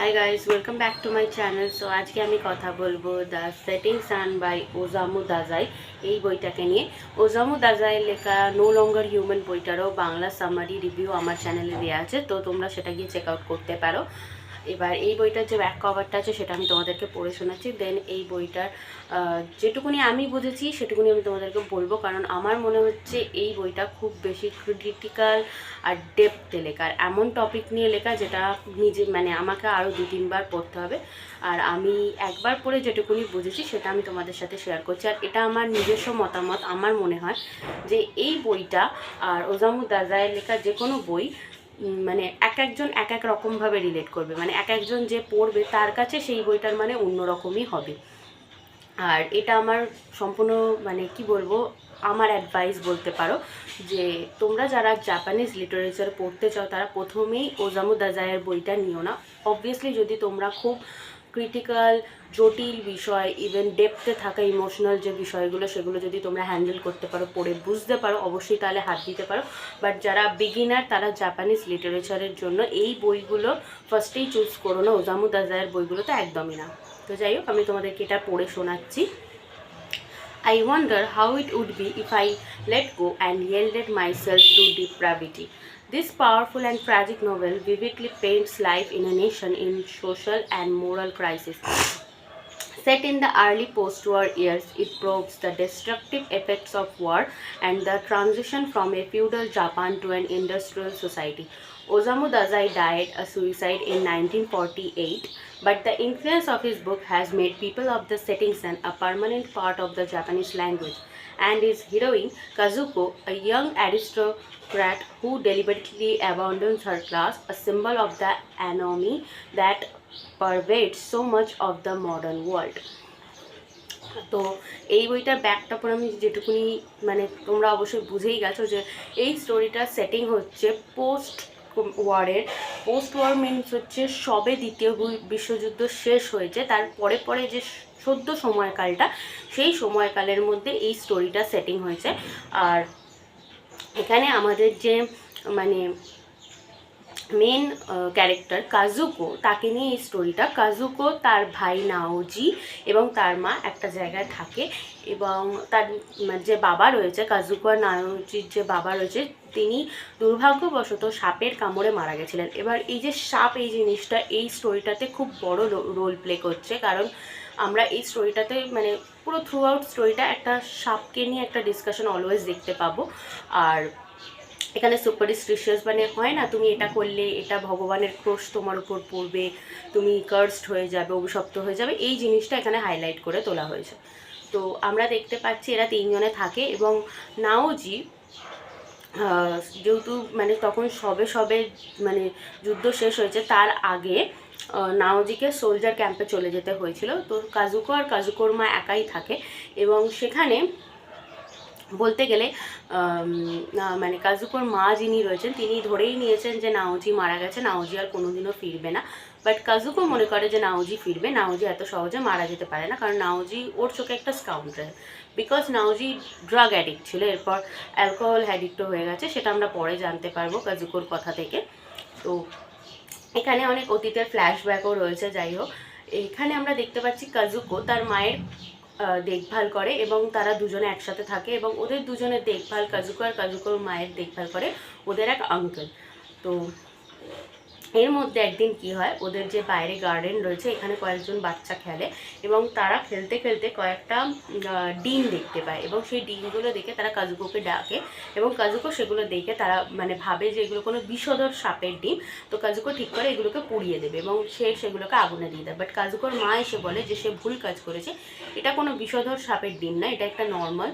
Hi guys welcome back to my channel so আজকে আমি কথা বলব the setting sun by Osamu Dazai এই বইটাকে নিয়ে। ওজামু দাজাইয়ের লেখা নো লঙ্গার হিউম্যান বইটারও বাংলা সামারি রিভিউ আমার চ্যানেলে দেওয়া আছে। তো তোমরা সেটা গিয়ে চেক আউট করতে পারো। এবার এই বইটার যে ব্যাক কভারটা আছে, সেটা আমি তোমাদেরকে পড়ে শোনাচ্ছি। দেন এই বইটার যেটুকুনি আমি বুঝেছি, সেটুকুনি আমি তোমাদেরকে বলব। কারণ আমার মনে হচ্ছে এই বইটা খুব বেশি ক্রিটিক্যাল আর ডেপথে লেখা। আর এমন টপিক নিয়ে লেখা যেটা নিজে মানে আমাকে আরও দু, তিনবার পড়তে হবে। আর আমি একবার পড়ে যেটুকুনি বুঝেছি, সেটা আমি তোমাদের সাথে শেয়ার করছি। আর এটা আমার নিজস্ব মতামত, আমার মনে হয় যে এই বইটা আর ওজামু দাজায়ের লেখা যে কোনো বই মানে এক একজন এক এক রকমভাবে রিলেট করবে। মানে এক একজন যে পড়বে তার কাছে সেই বইটার মানে অন্যরকমই হবে। আর এটা আমার সম্পূর্ণ মানে কি বলব, আমার অ্যাডভাইস বলতে পারো যে তোমরা যারা জাপানিজ লিটারেচার পড়তে চাও, তারা প্রথমেই ওজামু দাজায়ের বইটা নিও না। অবভিয়াসলি যদি তোমরা খুব ক্রিটিক্যাল জটিল বিষয় ইভেন ডেপথে থাকা ইমোশনাল যে বিষয়গুলো, সেগুলো যদি তোমরা হ্যান্ডেল করতে পারো, পড়ে বুঝতে পারো, অবশ্যই তাহলে হাত দিতে পারো বাট যারা বিগিনার তারা জাপানিজ লিটারেচারের জন্য এই বইগুলো ফার্স্টেই চুজ করো না ওজামু দাজায়ের বইগুলো তো একদমই না তো যাই হোক, আমি তোমাদেরকে এটা পড়ে শোনাচ্ছি I wonder how it would be if I let go and yielded myself to depravity. This powerful and tragic novel vividly paints life in a nation in social and moral crisis. Set in the early post war years, it probes the destructive effects of war and the transition from a feudal Japan to an industrial society. Osamu Dazai died a suicide in 1948, but the influence of his book has made people of the setting sun a permanent part of the Japanese language. And his heroine, Kazuko, a young aristocrat who deliberately abandons her class, a symbol of the anomy that pervades so much of the modern world. তো এই বইটার ব্যাকটা পরে আমি যেটুকুনি মানে তোমরা অবশ্যই বুঝেই গেছো যে এই স্টোরিটার সেটিং হচ্ছে পোস্ট ওয়ারের পোস্ট ওয়ার মিনস হচ্ছে সবে দ্বিতীয় বিশ্বযুদ্ধ শেষ হয়েছে। তার পরে পরে যে সদ্য সময়কালটা, সেই সময়কালের মধ্যে এই স্টোরিটা সেটিং হয়েছে। আর এখানে আমাদের যে মানে মেন ক্যারেক্টার কাজুকো তাকে নিয়ে এই স্টোরিটা কাজুকো তার ভাই নাওজি এবং তার মা একটা জায়গায় থাকে। এবং তার মানে যে বাবা রয়েছে কাজুকো আর যে বাবা রয়েছে, তিনি দুর্ভাগ্যবশত সাপের কামড়ে মারা গেছিলেন। এবার এই যে সাপ, এই জিনিসটা, এই স্টোরিটাতে খুব বড় রোল প্লে করছে। কারণ আমরা এই স্টোরিটাতে মানে পুরো থ্রু আউট স্টোরিটা একটা সাপকে নিয়ে একটা ডিসকাশন অলওয়েজ দেখতে পাবো। আর এখানে সুপারস্টিশিয়াস মানে হয় না, তুমি এটা করলে, এটা ভগবানের ক্রোশ তোমার উপর পড়বে, তুমি কার্সড হয়ে যাবে, অভিশপ্ত হয়ে যাবে। এই জিনিসটা এখানে হাইলাইট করে তোলা হয়েছে। তো আমরা দেখতে পাচ্ছি এরা তিনজনে থাকে এবং নাওজি যেহেতু মানে তখন সবে সবে মানে যুদ্ধ শেষ হয়েছে, তার আগে নাওজিকে সোলজার ক্যাম্পে চলে যেতে হয়েছিল। তো কাজুকো আর কাজুকোর মা একাই থাকে এবং সেখানে বলতে গেলে মানে কাজুকোর মা যিনি রয়েছেন, তিনি ধরেই নিয়েছেন যে নাওজি মারা গেছে, নাওজি আর কোনোদিনও ফিরবে না। বাট কাজুকো মনে করে যে নাওজি ফিরবে, নাওজি এত সহজে মারা যেতে পারে না, কারণ নাওজি ওর চোখে একটা scoundrel because Naoji drug addict ছিল, এরপর অ্যালকোহল অ্যাডিক্টও হয়ে গেছে, সেটা আমরা পরে জানতে পারব কাজুকোর কথা থেকে। তো এখানে অনেক অতীতের ফ্ল্যাশব্যাকও রয়েছে, যাই হোক। এখানে আমরা দেখতে পাচ্ছি কাজুকো তার মায়ের দেখভাল করে এবং তারা দুজনে একসাথে থাকে এবং ওদের দুজনের দেখভাল, কাজুকর কাজুকর মায়ের দেখভাল করে ওদের এক আঙ্কেল। তো এর মধ্যে একদিন কি হয়, ওদের যে বাইরে গার্ডেন রয়েছে, এখানে কয়েকজন বাচ্চা খেলে এবং তারা খেলতে খেলতে কয়েকটা ডিম দেখতে পায় এবং সেই ডিমগুলো দেখে তারা কাজুকোকে ডাকে এবং কাজুকো সেগুলো দেখে তারা মানে ভাবে যে এগুলো কোনো বিষধর সাপের ডিম, তো কাজুকো ঠিক করে এগুলোকে পুড়িয়ে দেবে এবং সে সেগুলোকে আগুনে দিয়ে দেয়। বাট কাজুকোর মা এসে বলে যে সে ভুল কাজ করেছে, এটা কোনো বিষধর সাপের ডিম না, এটা একটা নর্মাল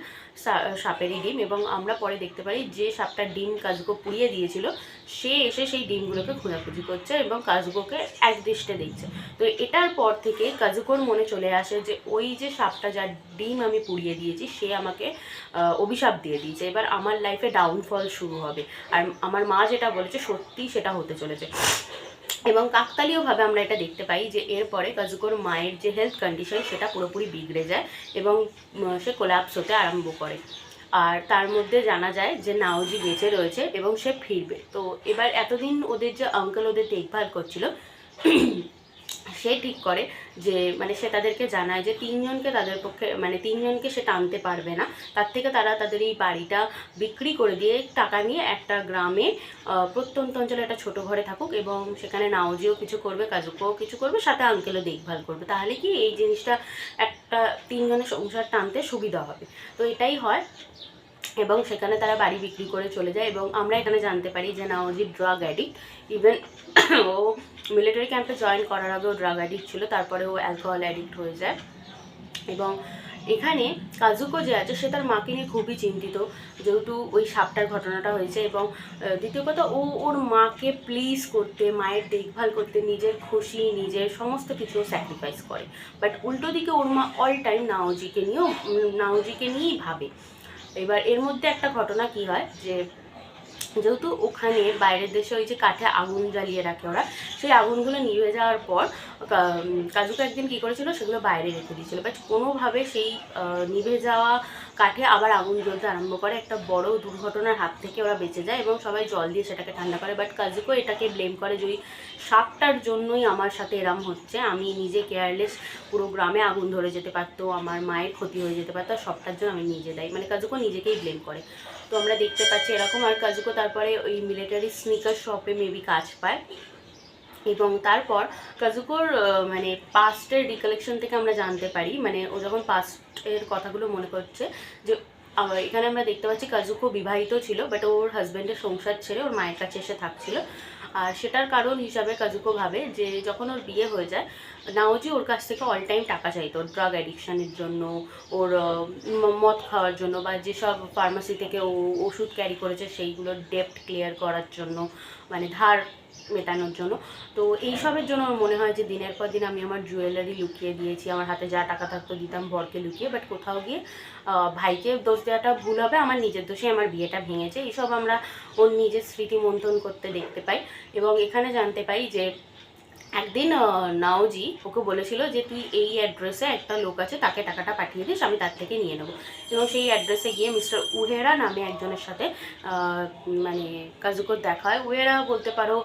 সাপেরই ডিম এবং আমরা পরে দেখতে পারি যে সাপটার ডিম কাজগো পুড়িয়ে দিয়েছিল, সে এসে সেই ডিমগুলোকে খোঁজাখুঁজি করছে এবং কাজগোকে এক দৃষ্টে দেখছে। তো এটার পর থেকে কাজগোর মনে চলে আসে যে ওই যে সাপটা যার ডিম আমি পুড়িয়ে দিয়েছি, সে আমাকে অভিশাপ দিয়ে দিয়েছে। এবার আমার লাইফে ডাউনফল শুরু হবে। আর আমার মা যেটা বলেছে, সত্যিই সেটা হতে চলেছে। এবং কাকতালীয়ভাবে আমরা এটা দেখতে পাই যে এরপরে কাজুকর মায়ের যে হেলথ কন্ডিশন সেটা পুরোপুরি বিগড়ে যায় এবং সে কোলাপস হতে আরম্ভ করে। আর তার মধ্যে জানা যায় যে নাওজি বেঁচে রয়েছে এবং সে ফিরবে। তো এবার এতদিন ওদের যে আঙ্কেল ওদের দেখভাল করছিল সে ঠিক করে যে মানে সে তাদেরকে জানায় যে, তিনজনকে তাদের পক্ষে মানে তিনজনকে সে টানতে পারবে না। তার থেকে তারা তাদের এই বাড়িটা বিক্রি করে দিয়ে টাকা নিয়ে একটা গ্রামে প্রত্যন্ত অঞ্চলে একটা ছোট ঘরে থাকুক এবং সেখানে নাওজিও কিছু করবে, কাজুকও কিছু করবে, সাথে আঙ্কেলও দেখভাল করবে। তাহলে কি এই জিনিসটা একটা তিনজনের সংসার টানতে সুবিধা হবে। তো এটাই হয়। এবং সেখানে তারা বাড়ি বিক্রি করে চলে যায় এবং আমরা এখানে জানতে পারি যে নাওজি ড্রাগ অ্যাডিক্ট ইভেন ও মিলিটারি ক্যাম্পে জয়েন করার আগে ও ড্রাগ অ্যাডিক্ট ছিল, তারপরে ও অ্যালকোহল অ্যাডিক্ট হয়ে যায়। এবং এখানে কাজুকো যে আছে, সে তার মাকে নিয়ে খুবই চিন্তিত, যেহেতু ওই সাপটার ঘটনাটা হয়েছে এবং দ্বিতীয় কথা, ও, ওর মাকে প্লিজ করতে, মায়ের দেখভাল করতে, নিজের খুশি, নিজের সমস্ত কিছু স্যাক্রিফাইস করে। বাট উল্টো দিকে ওর মা অল টাইম নাওজিকে নিয়েও নাওজিকে নিয়েই ভাবে। এবার এর মধ্যে একটা ঘটনা কি হয় যে যেহেতু ওখানে বাইরের দেশে ওই যে কাঠে আগুন জ্বালিয়ে রাখে ওরা, সেই আগুনগুলো নিভে যাওয়ার পর কাজুকে একদিন কী করেছিল, সেগুলো বাইরে রেখে দিয়েছিল। বাট কোনোভাবে সেই নিভে যাওয়া কাঠে আবার আগুন জ্বলতে আরম্ভ করে, একটা বড় দুর্ঘটনার হাত থেকে ওরা বেঁচে যায় এবং সবাই জল দিয়ে সেটাকে ঠান্ডা করে। বাট কাজুকো এটাকে ব্লেম করে যে ওই সাপটার জন্যই আমার সাথে এরম হচ্ছে। আমি নিজে কেয়ারলেস পুরো গ্রামে আগুন ধরে যেতে পারতো, আমার মায়ের ক্ষতি হয়ে যেতে পারতো, আর সবটার জন্য আমি নিজে দায়ী। মানে কাজুকো নিজেকেই ব্লেম করে। তো আমরা দেখতে পাচ্ছি এরকম, আর কাজুকো তারপরে ওই মিলিটারি স্নিকার শপে মেবি কাজ পায়। এবং তারপর কাজুকোর মানে পাস্টের রিকালেকশন থেকে আমরা জানতে পারি মানে ও যখন পাস্টের কথাগুলো মনে করছে যে এখানে আমরা দেখতে পাচ্ছি কাজুকো বিবাহিত ছিল বাট ওর হাজব্যান্ডের সংসার ছেড়ে ওর মায়ের কাছে এসে থাকছিল। আর সেটার কারণ হিসাবে কাজুকো ভাবে যে যখন ওর বিয়ে হয়ে যায়, নাওজি ওর কাছ থেকে অল টাইম টাকা চাইতো ড্রাগ অ্যাডিকশানের জন্য, ওর মদ খাওয়ার জন্য বা যেসব ফার্মাসি থেকে ও, ওষুধ ক্যারি করেছে সেইগুলোর ডেপ্ট ক্লিয়ার করার জন্য মানে ধার মেটানোর জন্য। তো এইসবের জন্য আমার মনে হয় যে দিনের পর দিন আমি আমার জুয়েলারি লুকিয়ে দিয়েছি, আমার হাতে যা টাকা থাকতো দিতাম বরকে লুকিয়ে বাট কোথাও গিয়ে ভাইকে দোষ দেওয়াটা ভুল হবে, আমার নিজের দোষে আমার বিয়েটা ভেঙেছে। এইসব আমরা ওর নিজের স্মৃতি মন্থন করতে দেখতে পাই এবং এখানে জানতে পাই যে একদিন নাওজি ওকে বলেছিল যে, তুই এই অ্যাড্রেসে একটা লোক আছে, তাকে টাকাটা পাঠিয়ে দিস, আমি তার থেকে নিয়ে নেব। এবং সেই অ্যাড্রেসে গিয়ে মিস্টার উহেরা নামে একজনের সাথে মানে কাজুকর দেখা হয়। উহেরা বলতে পারো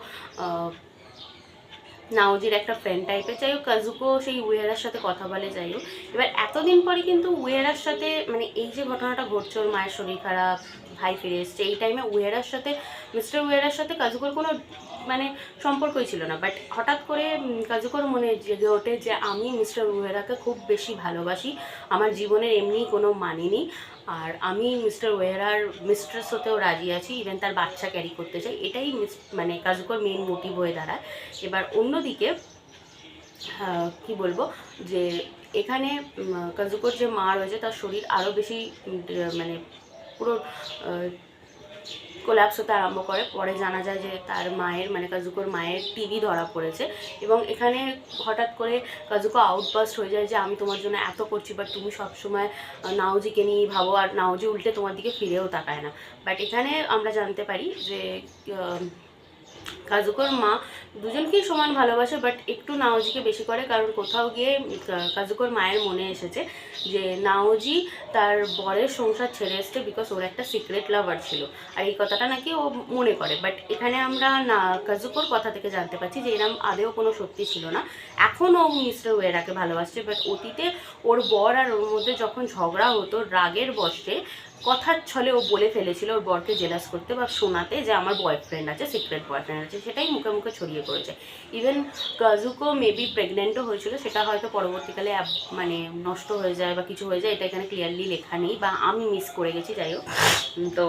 নাওজির একটা ফ্রেন্ড টাইপের যাই হোক, কাজুকো সেই উয়েরার সাথে কথা বলে, যাই হোক। এবার এতদিন পরে কিন্তু উয়েরার সাথে মানে এই যে ঘটনাটা ঘটছে, ওর মায়ের শরীর খারাপ, ভাই ফিরে এসছে, এই টাইমে উয়েরার সাথে, মিস্টার উয়েরার সাথে কাজুকোর কোনো মানে সম্পর্কই ছিল না। বাট হঠাৎ করে কাজুকোর মনে জেগে ওঠে যে আমি মিস্টার উয়েরাকে খুব বেশি ভালোবাসি। আমার জীবনের এমনি কোনো মানে নেই। আর আমি মিস্টার ওয়েরার মিস্ট্রেস হতেও রাজি আছি ইভেন তার বাচ্চা ক্যারি করতে চাই। এটাই মানে কাজুকর মেন মোটিভ হয়ে দাঁড়ায়। এবার অন্যদিকে কি বলব? যে এখানে কাজুকর যে মা রয়েছে, তার শরীর আরও বেশি মানে পুরো কোলাপস হতে আরম্ভ করে। পরে জানা যায় যে তার মায়ের মানে কাজুকোর মায়ের টিভি ধরা পড়েছে এবং এখানে হঠাৎ করে কাজুকো আউটবাস্ট হয়ে যায় যে, আমি তোমার জন্য এত করছি বাট তুমি সবসময় নাওজিকে নিয়েই ভাবো আর নাওজি উল্টে তোমার দিকে ফিরেও তাকায় না। বাট এখানে আমরা জানতে পারি যে কাজুকোর মা। দুজনকেই সমান ভালোবাসে বাট একটু নাওজিকে বেশি করে, কারণ কোথাও গিয়ে কাজুকোর মায়ের মনে এসেছে যে নাওজি তার বরের সংসার ছেড়ে এসছে বিকজ ওর একটা সিক্রেট লাভার ছিল। আর এই কথাটা নাকি ও মনে করে। বাট এখানে আমরা না কাজুকোর কথা থেকে জানতে পারছি যে এরম আদেও কোনো সত্যি ছিল না। এখনও ও মিস্টার ওয়েরাকে ভালোবাসছে বাট অতীতে ওর বর আর ওর মধ্যে যখন ঝগড়া হতো, রাগের বসে কথার ছলে ও বলে ফেলেছিল ওর বরকে জেলাস করতে বা শোনাতে যে আমার বয়ফ্রেন্ড আছে সিক্রেট বয়ফ্রেন্ড আছে, সেটাই মুখে মুখে ছড়িয়ে পড়েছে। ইভেন কাজুকো মেবি প্রেগনেন্টও হয়েছিল, সেটা হয়তো পরবর্তীকালে মানে নষ্ট হয়ে যায় বা কিছু হয়ে যায়, এটা এখানে ক্লিয়ারলি লেখা নেই বা আমি মিস করে গেছি, যাই হোক। তো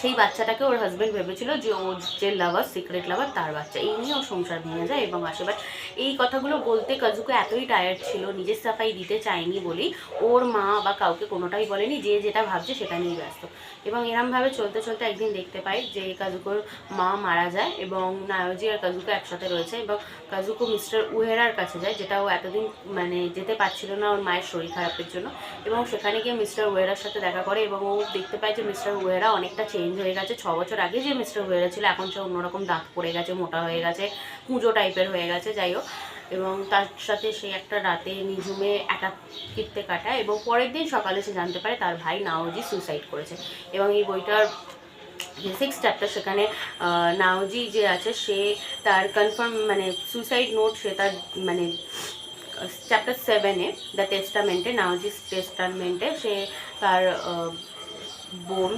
সেই বাচ্চাটাকে ওর হাজব্যান্ড ভেবেছিল যে ও যে লাভার সিক্রেট লাভার তার বাচ্চা। এই নিয়ে ওর সংসার ভেঙে যায় এবং আসে বাট এই কথাগুলো বলতে কাজুকে এতই টায়ার্ড ছিল, নিজের সাফাই দিতে চায়নি বলেই ওর মা বা কাউকে কোনোটাই বলেনি, যে যেটা ভাবছে সেটা নিয়ে ব্যস্ত। এবং এরমভাবে চলতে চলতে একদিন দেখতে পাই যে কাজুকোর মা মারা যায় এবং নায়োজি আর কাজুকো একসাথে রয়েছে এবং কাজুকো মিস্টার উহেরার কাছে যায়, যেটা ও এতদিন মানে যেতে পারছিল না ওর মায়ের শরীর খারাপের জন্য। এবং সেখানে গিয়ে মিস্টার ওয়েরার সাথে দেখা করে এবং ও দেখতে পায় যে মিস্টার ওয়েরা অনেকটা হয়ে গেছে, ছ বছর আগে যে মিস্টার হয়ে ছিল এখন সে অন্যরকম দাঁত পড়ে গেছে, মোটা হয়ে গেছে, কুঁজো টাইপের হয়ে গেছে, যাই হোক। এবং তার সাথে সে একটা রাতে নিঝুমে একাকিত্বে কাটায় এবং পরের দিন সকালে সে জানতে পারে তার ভাই নাওজি সুসাইড করেছে। এবং এই বইটার সিক্স চ্যাপ্টার সেখানে নাওজি যে আছে, সে তার কনফার্ম মানে সুসাইড নোট সে তার মানে চ্যাপ্টার সেভেনে দ্য টেস্টামেন্টে নাওজি টেস্টামেন্টে সে তার বোন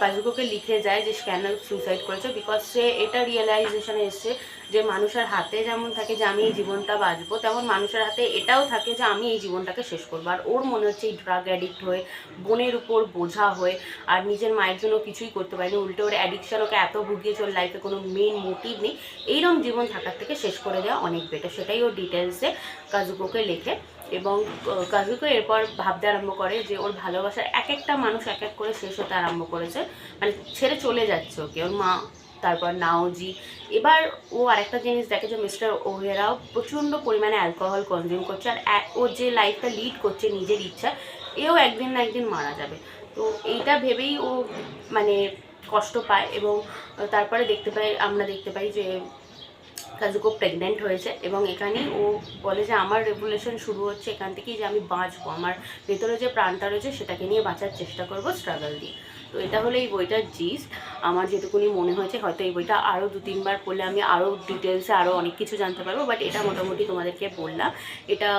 কাজুকোকে লিখে যায় যে কেন সুসাইড করেছে। বিকজ সে এটা রিয়েলাইজেশনে এসছে যে, মানুষের হাতে যেমন থাকে যে, আমি এই জীবনটা বাঁচবো, তেমন মানুষের হাতে এটাও থাকে যে, আমি এই জীবনটাকে শেষ করব। আর ওর মনে হচ্ছে এই ড্রাগ অ্যাডিক্ট হয়ে, বোনের উপর বোঝা হয়ে, আর নিজের মায়ের জন্য কিছুই করতে পারেনি। উল্টে ওর অ্যাডিকশান ওকে এত ভুগিয়েছে ওর লাইফে কোনো মেন মোটিভ নেই। এইরকম জীবন থাকার থেকে শেষ করে দেওয়া অনেক বেটার সেটাই ওর ডিটেলসে কাজুকোকে লেখে। এবং কাজুকো এরপর ভাবতে আরম্ভ করে যে ওর ভালোবাসার এক একটা মানুষ এক এক করে শেষ হতে আরম্ভ করেছে। মানে ছেড়ে চলে যাচ্ছে ওকে, ওর মা, তারপর নাওজি। এবার ও আরেকটা জিনিস দেখে যে মিস্টার ওহেরাও প্রচণ্ড পরিমাণে অ্যালকোহল কনজিউম করছে আর ও যে লাইফটা লিড করছে নিজের ইচ্ছা, এও একদিন না একদিন মারা যাবে। তো এইটা ভেবেই ও মানে কষ্ট পায় এবং তারপরে দেখতে পাই আমরা দেখতে পাই যে কাজুকো প্রেগনেন্ট হয়েছে এবং এখানেই ও বলে যে আমার রেভুলেশন শুরু হচ্ছে, এখান থেকেই যে আমি বাঁচবো। আমার ভেতরে যে প্রাণটা রয়েছে সেটাকে নিয়ে বাঁচার চেষ্টা করব স্ট্রাগল দিয়ে। তো এটা হলো এই বইটার জিস আমার যেটুকুনি মনে হয়েছে, হয়তো এই বইটা আরও দু, তিনবার পড়লে আমি আরও ডিটেলসে আরও অনেক কিছু জানতে পারব বাট এটা মোটামুটি তোমাদেরকে বললাম। এটা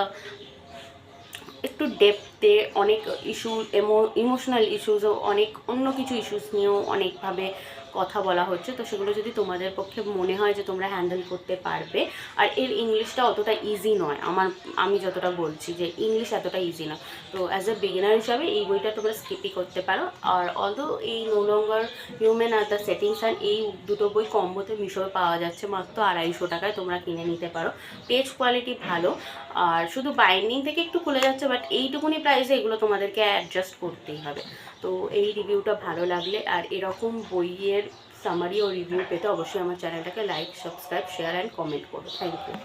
একটু ডেপতে অনেক ইস্যু এমো ইমোশনাল ইস্যুসও অনেক অন্য কিছু ইস্যুস নিয়েও অনেকভাবে কথা বলা হচ্ছে, তো সেগুলো যদি তোমাদের পক্ষে মনে হয় যে তোমরা হ্যান্ডেল করতে পারবে, আর এর ইংলিশটা অতটা ইজি নয়। আমার, আমি যতটা বলছি যে ইংলিশ এতটা ইজি নয় তো অ্যাজ এ বিগিনার হিসাবে এই বইটা তোমরা স্কিপই করতে পারো। আর অলদো এই no longer human R the settings and এই দুটো বই কম্বোতে মিশোয় পাওয়া যাচ্ছে, মাত্র আড়াইশো টাকায় তোমরা কিনে নিতে পারো। পেজ কোয়ালিটি ভালো। আর শুধু বাইন্ডিং থেকে একটু খুলে যাচ্ছে বাট এইটুকুনি প্রাইসে এগুলো তোমাদেরকে অ্যাডজাস্ট করতেই হবে। তো এই রিভিউটা ভালো লাগলে। আর এরকম বইয়ের সামারি ও রিভিউ পেতে অবশ্যই আমার চ্যানেলটাকে like subscribe share and comment করো। Thank you